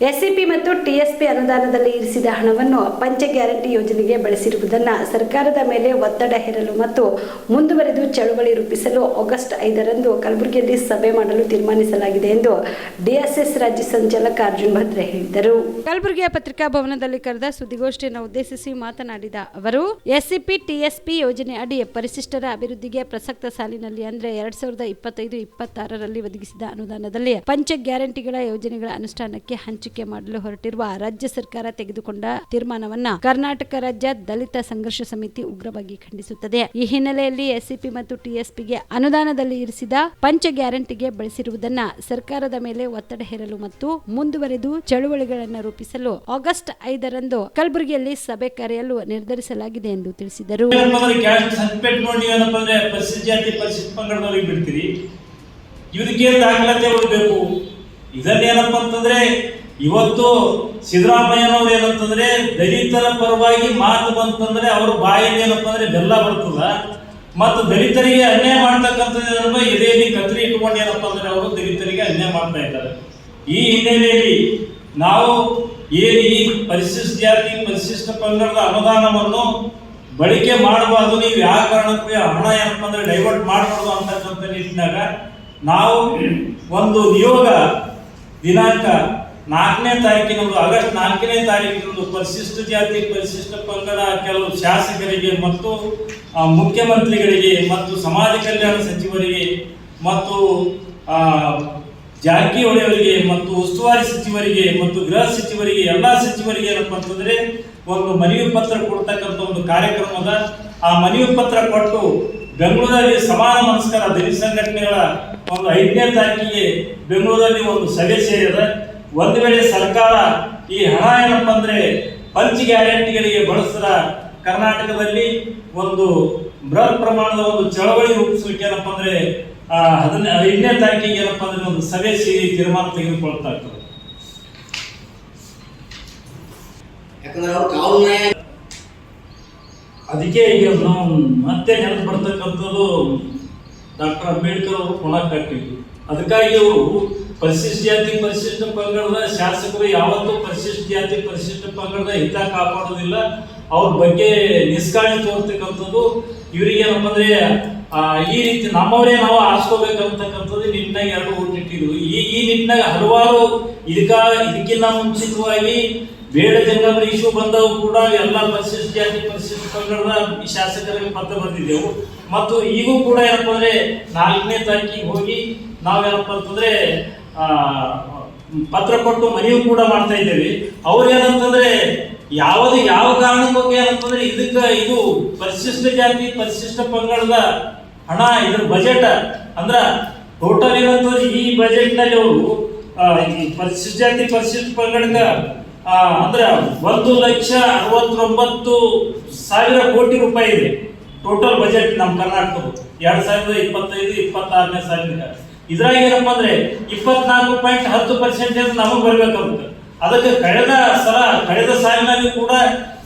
SCP ಮತ್ತು TSP ಅನುದಾನದಲ್ಲಿ ಇರಿಸಿದ ಹಣವನ್ನು ಪಂಚ ಗ್ಯಾರಂಟಿ ಯೋಜನೆಗೆ ಬಳಸಿರುವುದನ್ನು ಸರ್ಕಾರದ ಮೇಲೆ ಒತ್ತಡ ಹೇರಲು ಮತ್ತು ಮುಂದುವರೆದು ಚಳುವಳಿ ರೂಪಿಸಲು ಆಗಸ್ಟ್ ಐದರಂದು ಕಲಬುರಗಿಯಲ್ಲಿ ಸಭೆ ಮಾಡಲು ತೀರ್ಮಾನಿಸಲಾಗಿದೆ ಎಂದು ಡಿಎಸ್ಎಸ್ ರಾಜ್ಯ ಸಂಚಾಲಕ ಅರ್ಜುನ್ ಭದ್ರೆ ಹೇಳಿದರು. ಕಲಬುರಗಿಯ ಪತ್ರಿಕಾ ಭವನದಲ್ಲಿ ಕರೆದ ಸುದ್ದಿಗೋಷ್ಠಿಯನ್ನು ಉದ್ದೇಶಿಸಿ ಮಾತನಾಡಿದ ಅವರು, ಎಸ್ಸಿಪಿ ಟಿಎಸ್ಪಿ ಯೋಜನೆ ಅಡಿ ಪರಿಶಿಷ್ಟರ ಅಭಿವೃದ್ಧಿಗೆ ಪ್ರಸಕ್ತ ಸಾಲಿನಲ್ಲಿ ಅಂದರೆ ಎರಡ್ ಸಾವಿರದ ಇಪ್ಪತ್ತೈದು ಇಪ್ಪತ್ತಾರರಲ್ಲಿ ಒದಗಿಸಿದ ಅನುದಾನದಲ್ಲಿ ಪಂಚ ಗ್ಯಾರಂಟಿಗಳ ಯೋಜನೆಗಳ ಅನುಷ್ಠಾನಕ್ಕೆ ಹಂಚಿಕೆ ಮಾಡಲು ಹೊರಟಿರುವ ರಾಜ್ಯ ಸರ್ಕಾರ ತೆಗೆದುಕೊಂಡ ತೀರ್ಮಾನವನ್ನ ಕರ್ನಾಟಕ ರಾಜ್ಯ ದಲಿತ ಸಂಘರ್ಷ ಸಮಿತಿ ಉಗ್ರವಾಗಿ ಖಂಡಿಸುತ್ತದೆ. ಈ ಹಿನ್ನೆಲೆಯಲ್ಲಿ ಎಸ್ಸಿಪಿ ಮತ್ತು ಟಿಎಸ್ಪಿಗೆ ಅನುದಾನದಲ್ಲಿ ಇರಿಸಿದ ಪಂಚ ಗ್ಯಾರಂಟಿಗೆ ಬಳಸಿರುವುದನ್ನ ಸರ್ಕಾರದ ಮೇಲೆ ಒತ್ತಡ ಹೇರಲು ಮತ್ತು ಮುಂದುವರೆದು ಚಳುವಳಿಗಳನ್ನು ರೂಪಿಸಲು ಆಗಸ್ಟ್ ಐದರಂದು ಕಲಬುರಗಿಯಲ್ಲಿ ಸಭೆ ಕರೆಯಲು ನಿರ್ಧರಿಸಲಾಗಿದೆ ಎಂದು ತಿಳಿಸಿದರು. ಇದನ್ನೇನಪ್ಪ ಅಂತಂದ್ರೆ ಇವತ್ತು ಸಿದ್ದರಾಮಯ್ಯನವ್ರು ಏನಂತಂದ್ರೆ ದಲಿತರ ಪರವಾಗಿ ಮಾತು ಬಂತಂದ್ರೆ ಅವ್ರ ಬಾಯಲ್ಲಿ ಏನಪ್ಪ ಅಂದ್ರೆ ಬೆಲ್ಲ ಬರ್ತದ. ಮತ್ತು ದಲಿತರಿಗೆ ಅನ್ಯಾಯ ಮಾಡ್ತಕ್ಕಂಥದ್ದು ಎದೆಯಲ್ಲಿ ಕತ್ರಿ ಇಟ್ಕೊಂಡು ಏನಪ್ಪ ಅಂದ್ರೆ ಅವರು ದಲಿತರಿಗೆ ಅನ್ಯಾಯ ಮಾಡ್ತಾ ಇದ್ದಾರೆ. ಈ ಹಿನ್ನೆಲೆಯಲ್ಲಿ ನಾವು ಏನು ಈ ಪರಿಶಿಷ್ಟ ಜಾತಿ, ಪರಿಶಿಷ್ಟ ಪಂಗಡದ ಅನುದಾನವನ್ನು ಬಳಕೆ ಮಾಡಬಾರ್ದು, ನೀವು ಯಾವ ಕಾರಣಕ್ಕೂ ಹಣ ಏನಪ್ಪ ಅಂದ್ರೆ ಡೈವರ್ಟ್ ಮಾಡಬಾರ್ದು ಅಂತಕ್ಕಂಥ ನಿಟ್ಟಿನಾಗ ನಾವು ಒಂದು ನಿಯೋಗ ದಿನಾಂಕ ನಾಲ್ಕನೇ ತಾರೀಕಿನಂದು ಆಗಸ್ಟ್ ನಾಲ್ಕನೇ ತಾರೀಕಿನಂದು ಪರಿಶಿಷ್ಟ ಜಾತಿ, ಪರಿಶಿಷ್ಟ ಪಂಗಡ, ಕೆಲವು ಶಾಸಕರಿಗೆ ಮತ್ತು ಮುಖ್ಯಮಂತ್ರಿಗಳಿಗೆ ಮತ್ತು ಸಮಾಜ ಕಲ್ಯಾಣ ಸಚಿವರಿಗೆ ಮತ್ತು ಜಾರಕಿಹೊಳಿ ಅವರಿಗೆ ಮತ್ತು ಉಸ್ತುವಾರಿ ಸಚಿವರಿಗೆ ಮತ್ತು ಗೃಹ ಸಚಿವರಿಗೆ, ಎಲ್ಲ ಸಚಿವರಿಗೆ ಏನಪ್ಪ ಅಂತಂದ್ರೆ ಒಂದು ಮನವಿ ಪತ್ರ ಕೊಡ್ತಕ್ಕಂಥ ಒಂದು ಕಾರ್ಯಕ್ರಮದ ಆ ಮನವಿ ಪತ್ರ ಕೊಟ್ಟು ಬೆಂಗಳೂರಲ್ಲಿ ಸಮಾನ ಮನಸ್ಕರ ದಲಿತ ಸಂಘಟನೆಗಳ ಒಂದು ಐದನೇ ತಾರೀಕಿಗೆ ಬೆಂಗಳೂರಲ್ಲಿ ಒಂದು ಸಭೆ ಸೇರಿದ. ಒಂದು ವೇಳೆ ಸರ್ಕಾರ ಈ ಹಣ ಏನಪ್ಪ ಅಂದ್ರೆ ಪಂಚ್ ಗ್ಯಾರಂಟಿಗಳಿಗೆ ಬಳಸಿದ ಕರ್ನಾಟಕದಲ್ಲಿ ಒಂದು ಬೃಹತ್ ಪ್ರಮಾಣದ ಒಂದು ಚಳವಳಿ ರೂಪಿಸಲಿಕ್ಕೆ ಏನಪ್ಪ ಅಂದ್ರೆ ಹದಿನ ಐದನೇ ತಾರೀಕಿಗೆ ಏನಪ್ಪ ಅಂದ್ರೆ ಒಂದು ಸಭೆ ಸೇರಿ ತೀರ್ಮಾನ ತೆಗೆದುಕೊಳ್ತಾ ಇರ್ತದೆ. ಅದಕ್ಕೆ ಈಗ ನಾವು ಮತ್ತೆ ನೆನಪು ಬರ್ತಕ್ಕಂಥದ್ದು ಡಾಕ್ಟರ್ ಅಂಬೇಡ್ಕರ್ ಅವರು ಪುನಃ ಕಟ್ಟಿದ್ರು ಅದಕ್ಕಾಗಿ ಅವರು ಪರಿಶಿಷ್ಟ ಜಾತಿ ಪರಿಶಿಷ್ಟ ಪಂಗಡದ ಶಾಸಕರು ಯಾವತ್ತೂ ಪರಿಶಿಷ್ಟ ಜಾತಿ ಪರಿಶಿಷ್ಟ ಪಂಗಡದ ಹಿತ ಕಾಪಾಡೋದಿಲ್ಲ ಅವ್ರ ಬಗ್ಗೆ ನಿಷ್ಕಾಳಿ ತೋರ್ತಕ್ಕಂಥದ್ದು. ಇವರಿಗೆ ಏನಪ್ಪ ಅಂದ್ರೆ ಈ ರೀತಿ ನಮ್ಮವರೇ ನಾವು ಆರಿಸ್ಕೋಬೇಕಂತಕ್ಕಂಥದ್ದು ನಿಟ್ಟಿನಾಗ ಎರಡು ಹುಟ್ಟಿಟ್ಟಿದ್ರು ಈ ಈ ನಿಟ್ಟಿನಾಗ ಹಲವಾರು ಇದಕ್ಕ, ಇದಕ್ಕಿಂತ ಮುಂಚಿತವಾಗಿ ಬೇಡ ಜಂಗಮರ ಇಶ್ಯೂ ಬಂದವು ಕೂಡ ಎಲ್ಲ ಪರಿಶಿಷ್ಟ ಜಾತಿ ಪರಿಶಿಷ್ಟ ಪಂಗಡದ ಶಾಸಕರಿಗೆ ಪತ್ರ ಬರೆದಿದ್ದೆವು. ಮತ್ತು ಈಗೂ ಕೂಡ ಏನಪ್ಪ ಅಂದ್ರೆ ನಾಲ್ಕನೇ ತಾರೀಕಿಗೆ ಹೋಗಿ ನಾವೇನಪ್ಪ ಅಂತಂದ್ರೆ ಪತ್ರ ಕೊಟ್ಟು ಮನವಿ ಕೂಡ ಮಾಡ್ತಾ ಇದ್ದೇವೆ. ಅವ್ರು ಏನಂತಂದ್ರೆ, ಯಾವುದು ಯಾವ ಕಾರಣಕ್ಕೆ ಏನಂತಂದ್ರೆ, ಇದಕ್ಕೆ ಇದು ಪರಿಶಿಷ್ಟ ಜಾತಿ, ಪರಿಶಿಷ್ಟ ಪಂಗಡದ ಹಣ, ಇದ್ರ ಬಜೆಟ್ ಅಂದ್ರ ಟೋಟಲ್ ಏನಂತಂದ್ರೆ ಈ ಬಜೆಟ್ನಲ್ಲಿ ಅವರು ಪರಿಶಿಷ್ಟ ಜಾತಿ, ಪರಿಶಿಷ್ಟ ಪಂಗಡದ ಅಂದ್ರೆ ಒಂದು ಲಕ್ಷ ಅರವತ್ತೊಂಬತ್ತು ಸಾವಿರ ಕೋಟಿ ರೂಪಾಯಿ ಇದೆ. ಟೋಟಲ್ ಬಜೆಟ್ ನಮ್ಮ ಕರ್ನಾಟಕದ ಎರಡ್ ಸಾವಿರದ ಇಪ್ಪತ್ತೈದು, ಇಪ್ಪತ್ತಾರನೇ ಸಾಲಿನ ಇದ್ರಾಗ ಏನಪ್ಪ ಅಂದ್ರೆ ಇಪ್ಪತ್ನಾಲ್ಕು ಪಾಯಿಂಟ್ ಹತ್ತು ಪರ್ಸೆಂಟೇಜ್ ನಮಗೆ ಬರ್ಬೇಕಾಗುತ್ತೆ. ಅದಕ್ಕೆ ಕಳೆದ ಸಲ, ಕಳೆದ ಸಾಲಿನಲ್ಲಿ ಕೂಡ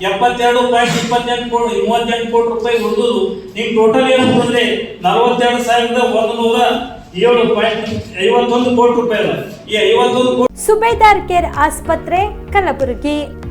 ಎಪ್ಪತ್ತೆರಡು ಪಾಯಿಂಟ್ ಇಪ್ಪತ್ತೆಂಟು ಕೋಟಿ, ಮೂವತ್ತೆಂಟು ಕೋಟಿ ರೂಪಾಯಿ ಉಳಿದು ನೀವು ಟೋಟಲ್ ಏನಪ್ಪ ಅಂದ್ರೆ ನಲವತ್ತೆರಡು ಸಾವಿರದ ಒಂದು ನೂರ ಏಳು ಪಾಯಿಂಟ್ ಐವತ್ತೊಂದು ಕೋಟಿ ರೂಪಾಯಿ ಅದ. ಈ ಐವತ್ತೊಂದು ಕೋಟಿ ಸುಬೇದಾರ್ ಕೇರ್ ಆಸ್ಪತ್ರೆ, ಕಲಬುರಗಿ.